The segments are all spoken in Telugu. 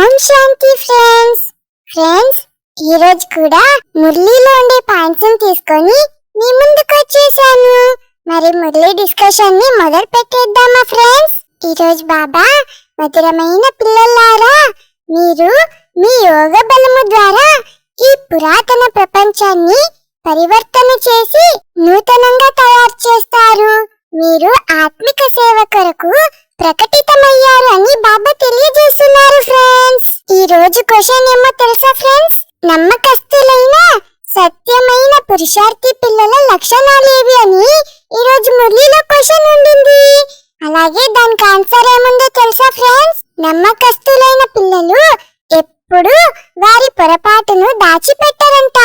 ఓం శాంతి ఫ్రెండ్స్. ఫ్రెండ్స్ ఈ రోజు కూడా మురళీలో ఉండే పాయింట్స్ తీసుకొని మీ ముందుకు వచ్చేసాను. మరి మురళి డిస్కషన్ని మొదలు పెట్టేద్దామా ఫ్రెండ్స్? ఈ రోజు బాబా మధురమైన పిల్లలారా మీరు మీ యోగ బలము ద్వారా ఈ పురాతన ప్రపంచాన్ని పరివర్తన చేసి నూతనంగా తయారు చేస్తారు. మీరు ఆత్మిక సేవ కొరకు ప్రకటితమయ్యారు అని బాబా తెలియజేస్తున్నారు ఫ్రెండ్స్ ఈ రోజు క్వశ్చన్ ఏమో తెలుసా ఫ్రెండ్స్ నమ్మకస్తులైన సత్యమైన పురుషార్థి పిల్లల లక్షణాలు ఏవి అని ఈ రోజు మురళిలో క్వశ్చన్ ఉండింది అలాగే దానికి ఆన్సర్ ఏముందో తెలుసా ఫ్రెండ్స్ నమ్మకస్తులైన పిల్లలు ఎప్పుడు వారి పొరపాటును దాచిపెట్టరంట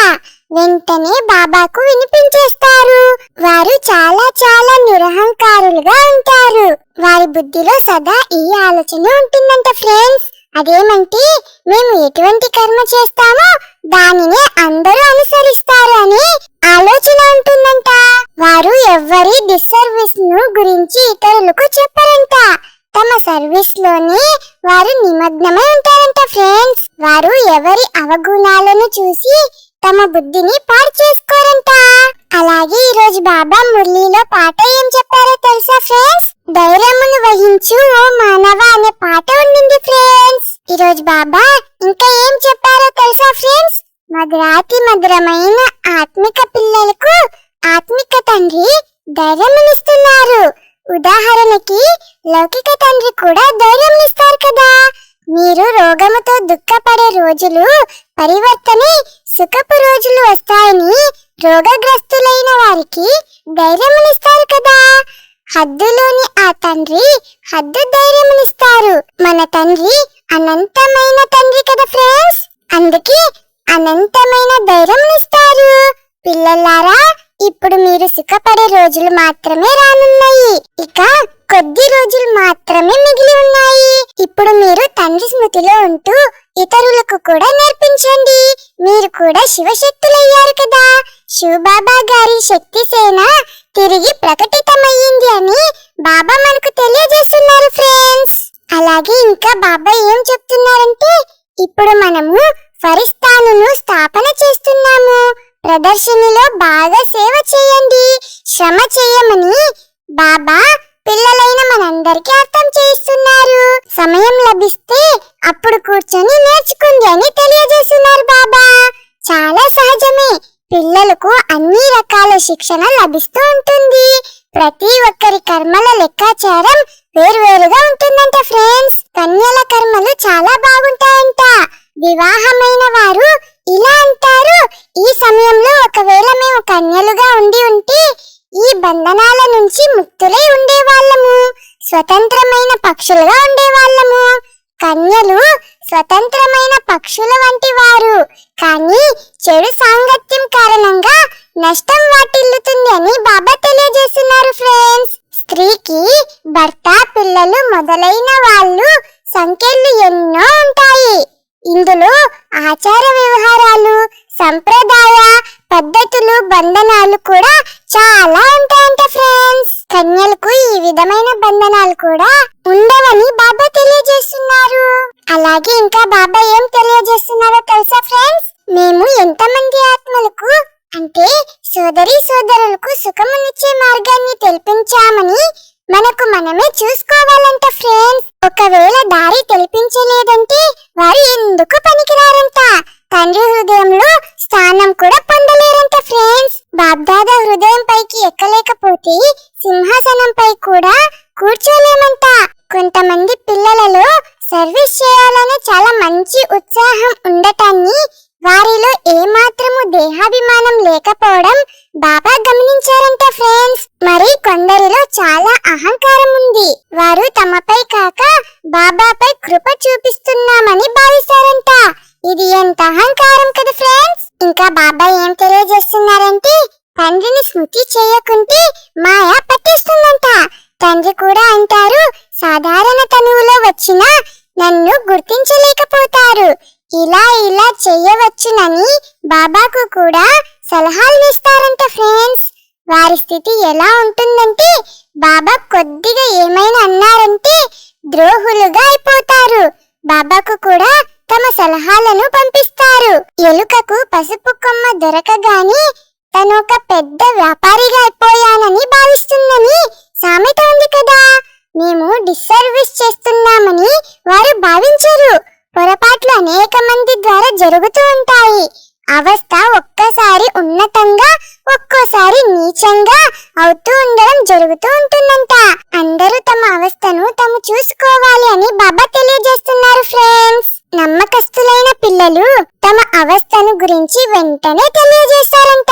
వెంటనే బాబాకు వినిపించేస్తారు వారు చాలా చాలా నిరహంకారులుగా ఉంటారు వారి బుద్ధిలో సదా ఈ ఆలోచన ఉంటుందంట ఫ్రెండ్స్ అదేమంటే మేము ఎటువంటి కర్మ చేస్తామో దానిని అందరూ అనుసరిస్తారు అని ఆలోచన ఉంటుందంట. వారు ఎవ్వరి డిస్సర్వీస్ను గురించి ఇతరులకు చెప్పరంట. తమ సర్వీస్లోనే వారు నిమగ్నమై ఉంటారంట ఫ్రెండ్స్ వారు ఎవరి అవగుణాలను చూసి తమ బుద్ధిని పాడు చేసుకోరంట. అలాగే ఈ రోజు బాబా మురళిలో పాట ఏం చెప్పారో తెలుసా ఫ్రెండ్స్ ధైర్యం వహించు ఓ మానవ అనే పాట ఉండింది ఫ్రెండ్స్ ఈ రోజు బాబా ఇంకా ఏం చెప్పారో తెలుసా ఫ్రెండ్స్ మధురాతి మధురమైన ఆత్మిక పిల్లలకు ఆత్మిక తండ్రి ధైర్యమునిస్తున్నారు ఉదాహరణకి లౌకిక తండ్రి కూడా ధైర్యంనిస్తారు కదా. మీరు రోగముతో దుఃఖపడే రోజులు పరివర్తనే సుఖపు రోజులు వస్తాయని రోగగ్రస్తులైన వారికి ధైర్యమునిస్తారు కదా. హద్దులోని ఆ తండ్రి హద్దు ధైర్యమునిస్తారు. మన తండ్రి అనంతమైన తండ్రి కదా ఫ్రెండ్స్ అందుకే అనంతమైన ధైర్యమునిస్తారు. పిల్లలారా ఇప్పుడు మీరు సుఖపడే రోజులు మాత్రమే రానున్నాయి. ఇక కొద్ది రోజులు మాత్రమే మిగిలి ఉన్నాయి. ఇప్పుడు మీరు తండ్రి స్మృతిలో ఉంటూ ఇతరులకు కూడా నేర్పించండి. మీరు కూడా శివశక్తులయ్యారు కదా. శివబాబా గారి శక్తి సేన తిరిగి ప్రకటితమయ్యింది అని బాబా మనకు తెలియజేస్తున్నారు ఫ్రెండ్స్ అలాగే ఇంకా బాబా ఏం చెప్తున్నారంటే ఇప్పుడు మనము ఫరిస్తానును స్థాపన చేస్తున్నాము. ప్రదర్శనలో బాగా సేవ చేయండి శ్రమ చేయమని బాబా పిల్లలైన మనందరికీ అర్థం చేయిస్తున్నారు. సమయం లభిస్తే అప్పుడు కూర్చొని నేర్చుకుంది అని తెలియజేస్తున్నారు బాబా. చాలా సహజమే. పిల్లలకు అన్ని రకాల శిక్షణ లభిస్తూ ఉంటుంది. ప్రతి ఒక్కరి కర్మల లెక్కాచారం వేరువేరుగా ఉంటుందంట ఫ్రెండ్స్ కన్యల కర్మలు చాలా బాగుంటాయంట. వివాహమైన వారు ఇలా అంటారు. ఈ సమయంలో ఒకవేళ మేము కన్యలుగా ఉండి ఉంటే ఈ బంధనాల నుంచి ముక్తులై ఉండేవాళ్ళము. స్వతంత్రమైన పక్షులుగా ఉండేవాళ్ళము. కన్యలు స్వతంత్రమైన పక్షుల వంటి వారు. కానీ చెడు సాంగత్యం కారణంగా నష్టం వాటిల్లుతుంది అని బాబా తెలియజేస్తున్నారు ఫ్రెండ్స్. స్త్రీకి భర్త పిల్లలు మొదలైన వాళ్ళు సంఖ్యలు ఎన్నో ఉంటాయి. ఇందులో ఆచార వ్యవహారాలు సంప్రదాయ పద్ధతులు బంధనాలు కూడా చాలా ఉంటాయంట ఫ్రెండ్స్. కన్యలకు ఈ విధమైన బంధనాలు కూడా ఉండవని బాబా తెలియజేస్తున్నారు. అలాగే ఇంకా బాబా ఏం తెలియజేస్తున్నారో తెలుసా ఫ్రెండ్స్? మేము ఎంతమంది ఆత్మలకు అంటే సోదరి సోదరులకు సుఖమునిచ్చే మార్గాన్ని తెలిపించామని మనకు మనమే చూసుకోవాలంట ఫ్రెండ్స్. ఒకవేళ దారి తెలిపించలేదంటే వారు ఎందుకు పనికిరారంట? తండ్రి హృదయంలో స్థానం కూడా పొందలేరంట ఫ్రెండ్స్. బాబ్దాదా హృదయం పైకి ఎక్కలేకపోతే సింహాసనంపై కూడా కూర్చోలేమంట. కొంతమంది పిల్లలలో సర్వీస్ చేయాలనే చాలా మంచి ఉత్సాహం ఉండటాన్ని వారిలో ఏమాత్రము దేహాభిమానం లేకపోవడం బాబా గమనించారంట ఫ్రెండ్స్. మరి కొందరిలో చాలా అహంకారం ఉంది. వారు తమపై కాక బాబాపై కృప చూపిస్తున్నామని భావిస్తారంట. ఇది ఎంత అహంకారం కదా ఫ్రెండ్స్. ఇంకా బాబా ఏం తెలియజేస్తున్నారంటే తండ్రిని స్మృతి చేయకుంటే మాయ పట్టేస్తుందంట. తండ్రి కూడా అంటారు సాధారణ తనువులో వచ్చిన నన్ను గుర్తించలేకపోతారు. ఇలా ఇలా చెయ్యవచ్చునని బాబాకు కూడా సలహాలు ఇస్తారంట ఫ్రెండ్స్. వారి స్థితి ఎలా ఉంటుందంటే బాబా కొద్దిగా ఏమైనా అన్నారంటే ద్రోహులుగా అయిపోతారు. బాబాకు కూడా తమ సలహాలను పంపిస్తారు. ఎలుకకు పసుపు కొమ్మ దొరకగానే తను ఒక పెద్ద వ్యాపారిగా అయిపోయానని భావిస్తుందని సామెత ఉంది కదా. మేము డిస్సర్వీస్ చేస్తున్నామని వారు భావించరు. పొరపాట్లు అనేక మంది ద్వారా జరుగుతూ ఉంటాయి. అవస్థ ఒక్కసారి ఉన్నతంగా ఒక్కోసారి నీచంగా అవుతూ ఉండడం జరుగుతూ ఉంటుందంట. అందరూ తమ అవస్థను తాము చూసుకోవాలి అని బాబా తెలియజేస్తున్నారు ఫ్రెండ్స్ నమ్మకస్తులైన పిల్లలు తమ అవస్థను గురించి వెంటనే తెలియజేస్తారంట.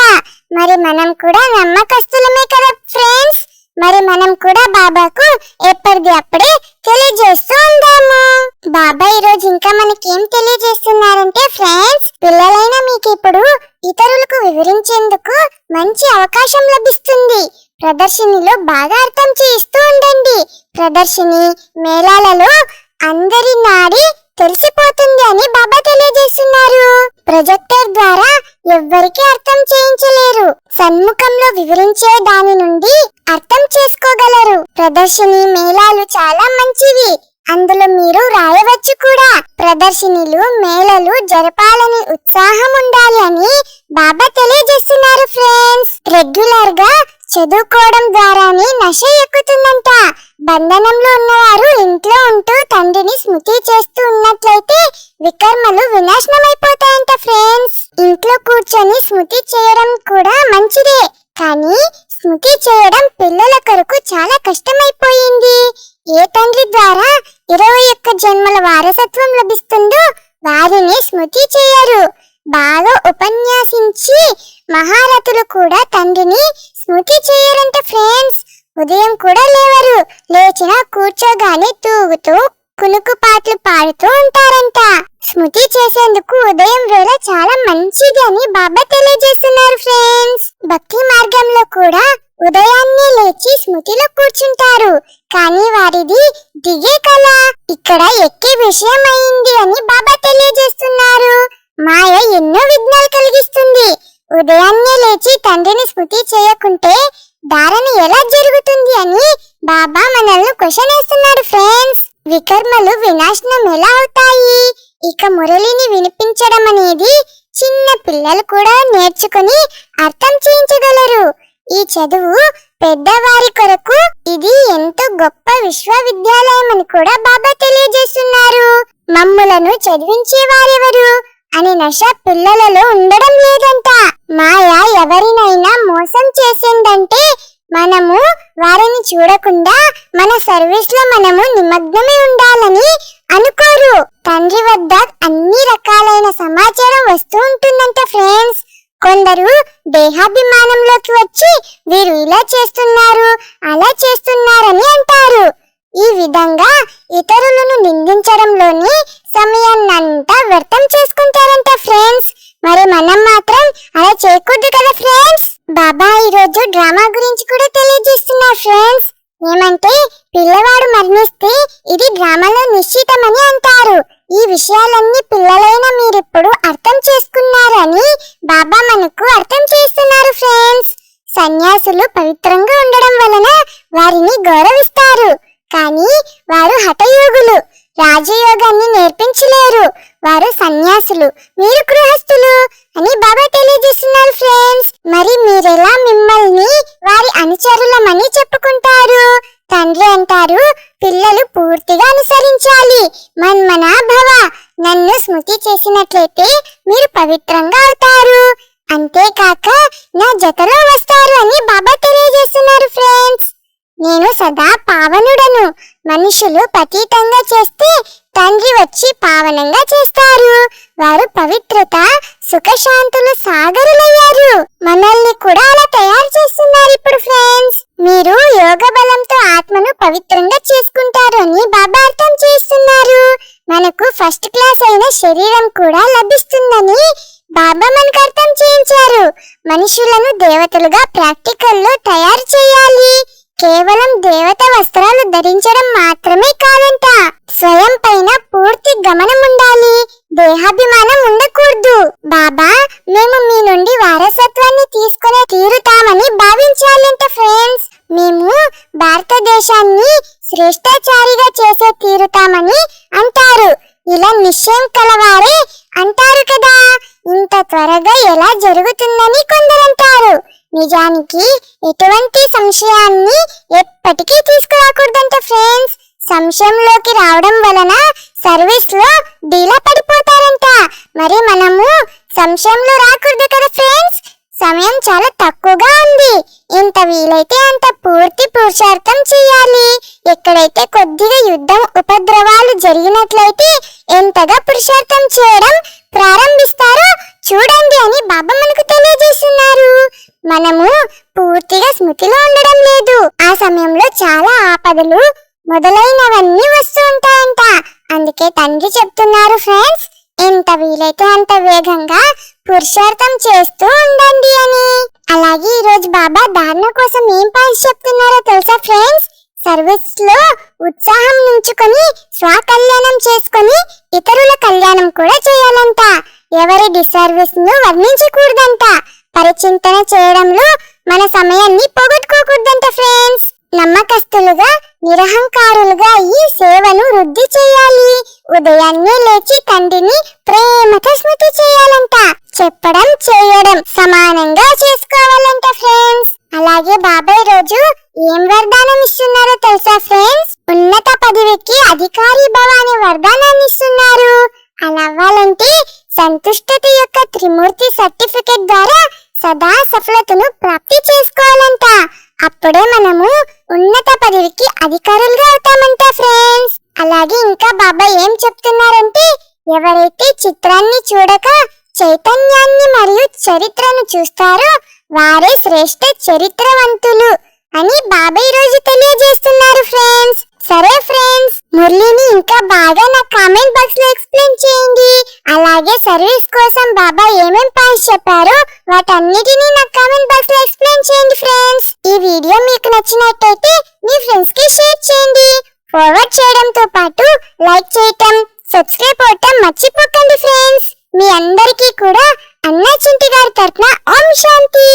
మరి మనం కూడా నమ్మకస్తులమే కదా ఫ్రెండ్స్ మరి మనం కూడా బాబాకు ఎప్పటిది అప్పుడే తెలియజేస్తూ ఉందాము. బాబా ఈ రోజు ఇంకా మనకేం తెలియజేస్తున్నారంటే ఫ్రెండ్స్ పిల్లలైన మీకు ఇప్పుడు ఇతరులకు వివరించేందుకు మంచి అవకాశం లభిస్తుంది. ప్రదర్శనలో బాగా అర్థం చేయిస్తూ ఉండండి. ప్రదర్శని మేళాలలో అందరి నాడి తెలిసిపోతుంది అని బాబా తెలియజేస్తున్నారు. ప్రొజెక్టర్ ద్వారా ఎవ్వరికీ అర్థం చేయించలేరు. సన్ముఖంలో వివరించే దాని నుండి అర్థం చేసుకోగలరు. ప్రదర్శని మేళాలు చాలా మంచివి. అందులో మీరు రాయవచ్చు కూడా. ప్రదర్శినిలు మేళలు జరపాలని ఉత్సాహం ఉండాలి అని బాబా తెలియజేస్తున్నారు ఫ్రెండ్స్. రెగ్యులర్గా చదువుకోవడం ద్వారానే నశ ఎక్కుతుందంట. బంధనంలో ఉన్నవారు ఇంట్లో ఉంటూ తండ్రిని స్మృతి చేస్తూ ఉన్నట్లయితే వికర్మలు వినాశనమైపోతాయంట ఫ్రెండ్స్. ఇంట్లో కూర్చొని స్మృతి చేయడం కూడా మంచిదే. కానీ స్మృతి చేయడం పిల్లల కొరకు చాలా కష్టమైపోయింది. ఏ తండ్రి ద్వారా ఇరవై ఒక్క జన్మల వారసత్వం లభిస్తుందో వారిని స్మృతి చేయరు. బాగా ఉపన్యాసించి మహారథులు కూడా తండ్రిని స్మృతి చేయరంట ఫ్రెండ్స్. ఉదయం కూడా లేవరు. లేచిన కూర్చోగానే తూగుతూ కునుకు పాటలు పాడుతూ ఉంటారంట. స్మృతి చేసేందుకు ఉదయం వేళ చాలా మంచిది అని బాబా తెలియజేస్తున్నారు ఫ్రెండ్స్ భక్తి మార్గంలో కూడా ఉదయాన్నే లేచి స్మృతిలో కూర్చుంటారు. కానీ వారిది దిగే కళ. ఇక్కడ ఎక్కే విషయం అయింది అని బాబా తెలియజేస్తున్నారు. మాయ ఎన్నో విఘ్నాలు కలిగిస్తుంది. ఉదయాన్నే లేచి తండ్రిని స్మృతి చేయకుంటే దారణ ఎలా జరుగుతుంది అని బాబా మనల్ని క్వశ్చన్ వేస్తున్నారు ఫ్రెండ్స్ వికర్మలు వినాశనం ఎలా అవుతాయి? ఇక మురళిని వినిపించడం అనేది చిన్న పిల్లలు కూడా నేర్చుకుని అర్థం చేయించగలరు. ఈ చదువు పెద్దవారి కొరకు ఇది ఎంతో గొప్ప విశ్వవిద్యాలయం అని కూడా బాబా తెలియజేస్తున్నారు. మమ్ములను చదివించే వారెవరు అనే నష పిల్లలలో ఉండడం లేదంట. మాయ ఎవరినైనా మోసం చేసిందంటే మనము వారిని చూడకుండా మన సర్వీస్లో మనము నిమగ్నమై ఉండాలని అనుకోరు. తండ్రి వద్ద అన్ని రకాలైన సమాచారం వస్తూ ఉంటుందంట ఫ్రెండ్స్. కొందరు దేహాభిమానంలోకి వచ్చి వీరు ఇలా చేస్తున్నారు అలా చేస్తున్నారని అంటారు. ఈ విధంగా ఇతరులను నిందించడంలోని సమయాన్నంతా వ్యర్థం చేసుకుంటారంట ఫ్రెండ్స్. మరి మనం మాత్రం అలా చేయకూడదు కదా ఫ్రెండ్స్? బాబా ఈ రోజు డ్రామా గురించి కూడా తెలియజేస్తున్నారు ఫ్రెండ్స్. ఏమంటే పిల్లవాడు మరణిస్తే ఇది డ్రామాలో నిశ్చితమని అంటారు. ఈ విషయాలన్నీ పిల్లలైన మీరిప్పుడు అర్థం చేసుకున్నారని బాబా మనకు అర్థం చేస్తున్నారు ఫ్రెండ్స్. సన్యాసులు పవిత్రంగా ఉండడం వలన వారిని గౌరవిస్తారు. కానీ వారు హఠయోగులు. రాజయోగాన్ని నేర్పించలేరు. వారు సన్యాసులు. మీరు గృహస్థులు అని బాబా తెలియజేస్తున్నారు ఫ్రెండ్స్ మరి మీరెలా మిమ్మల్ని వారి అనుచరులమని చెప్పుకుంటారు తండ్రి అంటారు పిల్లలు పూర్తిగా అనుసరించాలి మన్మనా భవ నన్ను స్మృతి చేసినట్లయితే మీరు పవిత్రంగా అవుతారు అంతేకాక నా జతలో వస్తారు అని బాబా తెలియజేస్తున్నారు ఫ్రెండ్స్ నేను సదా పావనుడను మనుషులు పతీతంగా చేస్తే తండ్రి వచ్చి పావనంగా చేస్తారు. వారు పవిత్రత సుఖశాంతులు సాగరులయ్యారు. మనల్ని కూడా అలా తయారు చేస్తున్నారు ఇప్పుడు ఫ్రెండ్స్ మీరు యోగ బలంతో ఆత్మను పవిత్రంగా చేసుకుంటారు అని బాబా అర్థం చేస్తున్నారు. మనకు ఫస్ట్ క్లాస్ అయిన శరీరం కూడా లభిస్తుందని బాబా మనకు అర్థం చేయించారు. మనుషులను దేవతలుగా ప్రాక్టికల్లో తయారు చేయాలి. కేవలం దేవత వస్త్రాలు ధరించడం మాత్రమే కాదంట. స్వయం పైన పూర్తి గమనం ఉండాలి. దేహాభిమానం ఉండకూడదు. బాబా మేము మీ నుండి వారసత్వాన్ని తీసుకునే తీరుతామని భావించాలంట ఫ్రెండ్స్. మేము భారతదేశాన్ని శ్రేష్టాచారిగా చేసే తీరుతామని అంటారు. ఇలా నిశ్చయం కలవారే అంటారు కదా. ఇంత త్వరగా ఎలా జరుగుతుందని కొందరంటారు నిజానికి ఎటువంటి సంశయాన్ని ఎప్పటికీ తీసుకురాకూడదంట ఫ్రెండ్స్. సంశయంలోకి రావడం వలన సర్వీస్లో డీలా పడిపోతారంట. మరి మనము సంశయంలో రాకూడదు కదా ఫ్రెండ్స్? సమయం చాలా తక్కువగా ఉంది. ఎంత వీలైతే అంత పూర్తి పురుషార్థం చేయాలి. ఎక్కడైతే కొద్దిగా యుద్ధం ఉపద్రవాలు జరిగినట్లయితే ఎంతగా పురుషార్థం చేయడం ప్రారంభిస్తారో చూడండి అని బాబా మనము పూర్తిగా స్మృతిలో ఉండడం లేదు. ఆ సమయంలో చాలా ఆపదలు మొదలైనవన్నీ వస్తూ ఉంటాయంట. అందుకే తండ్రి చెప్తున్నారు ఫ్రెండ్స్ ఎంత వీలైతే అంత వేగంగా పురుషార్థం చేస్తూ ఉండండి అని. అలాగే ఈ రోజు బాబా ధారణ కోసం ఏం పాయింట్స్ చెప్తున్నారో తెలుసా ఫ్రెండ్స్? సర్వీస్లో ఉత్సాహం నుంచుకొని స్వకల్యాణం చేసుకొని ఇతరుల కళ్యాణం కూడా చేయాలంట. ఎవరి డిసర్వీస్ను వర్ణించకూడదంట. పరిచింతన చేయడంలో మన సమయాన్ని పోగొట్టుకోకూడదంట ఫ్రెండ్స్ నమ్మకస్తులుగా నిరహంకారులుగా ఈ సేవను వృద్ధి చేయాలి. ఉదయాన్నే లేచి తండ్రిని ప్రేమతో స్మృతి చేయాలంట. చెప్పడం చేయడం సమానంగా చేసుకోవాలంట ఫ్రెండ్స్ అలాగే బాబాయ్ రోజు ఏం వరదానం ఇస్తున్నారో తెలుసా ఫ్రెండ్స్ ఉన్నత పదవికి అధికారి భవాని వరదానాన్ని ఇస్తున్నారు. అలా అవ్వాలంటే సంతుష్టత యొక్క త్రిమూర్తి సర్టిఫికెట్ ద్వారా సదా సఫలతను ప్రాప్తి చేసుకోవాలంట. అప్పుడే మనము ఉన్నత పదవికి అధికారులుగా అవుతామంట ఫ్రెండ్స్ అలాగే ఇంకా బాబా ఏం చెప్తున్నారంటే ఎవరైతే చిత్రాన్ని చూడక చైతన్యాన్ని మరియు చరిత్రను చూస్తారో వారే శ్రేష్ఠ చరిత్రవంతులు అని బాబా ఈ రోజు తెలియజేస్తున్నారు ఫ్రెండ్స్ సరే ఫ్రెండ్స్ మురళి ఇంకా బాగా నా కామెంట్ బాక్స్లో ఎక్స్ప్లెయిన్ చేయండి. అలాగే సర్వీస్ కోసం బాబా ఏమేం పాయింట్స్ చెప్పారో వాటన్నిటిని నా కామెంట్ బాక్స్లో ఎక్స్ప్లెయిన్ చేయండి ఫ్రెండ్స్. ఈ వీడియో మీకు నచ్చినట్టయితే మీ ఫ్రెండ్స్కి షేర్ చేయండి. ఫార్వర్డ్ చేయడంతో పాటు లైక్ చేయటం సబ్స్క్రైబ్ అవటం మర్చిపోకండి ఫ్రెండ్స్. మీ అందరికీ కూడా అన్నా చింటి గారి తరపున ఓం శాంతి.